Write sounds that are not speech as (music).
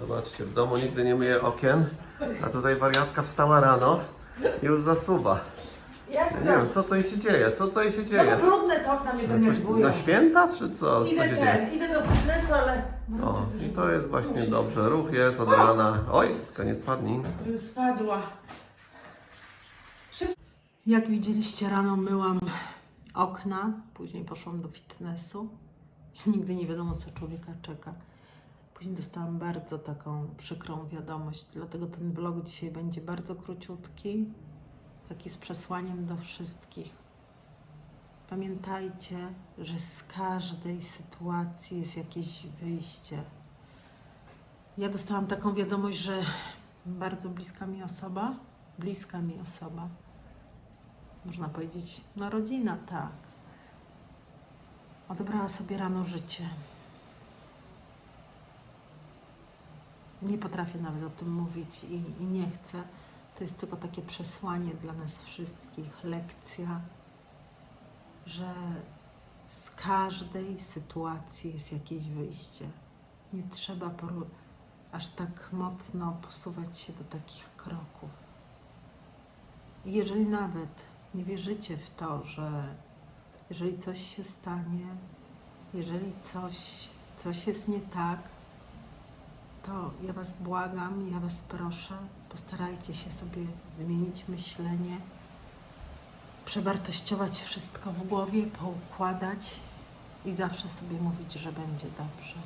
Zobaczcie, w domu nigdy nie myję okien, a tutaj wariatka wstała rano i już zasuwa. Jak Ja nie wiem, co tutaj się dzieje, co tutaj się No dzieje? to brudne to okna mnie Coś denerwują. na święta, czy co? Co Idę się dzieje? ten, idę do fitnessu, ale... O, i to jest właśnie dobrze. Ruch jest od rana. Oj, to nie spadnij. Już spadła. Jak widzieliście, rano myłam okna, później poszłam do fitnessu. (laughs) Nigdy nie wiadomo, co człowieka czeka. Później dostałam bardzo taką przykrą wiadomość, dlatego ten vlog dzisiaj będzie bardzo króciutki, taki z przesłaniem do wszystkich. Pamiętajcie, że z każdej sytuacji jest jakieś wyjście. Ja dostałam taką wiadomość, że bardzo bliska mi osoba, bliska mi osoba, można powiedzieć, no rodzina, tak, odebrała sobie rano życie. Nie potrafię nawet o tym mówić i, i nie chcę. To jest tylko takie przesłanie dla nas wszystkich, lekcja, że z każdej sytuacji jest jakieś wyjście. Nie trzeba aż tak mocno posuwać się do takich kroków. Jeżeli nawet nie wierzycie w to, że jeżeli coś się stanie, jeżeli coś, coś jest nie tak, to ja Was błagam, ja Was proszę, postarajcie się sobie zmienić myślenie, przewartościować wszystko w głowie, poukładać i zawsze sobie mówić, że będzie dobrze.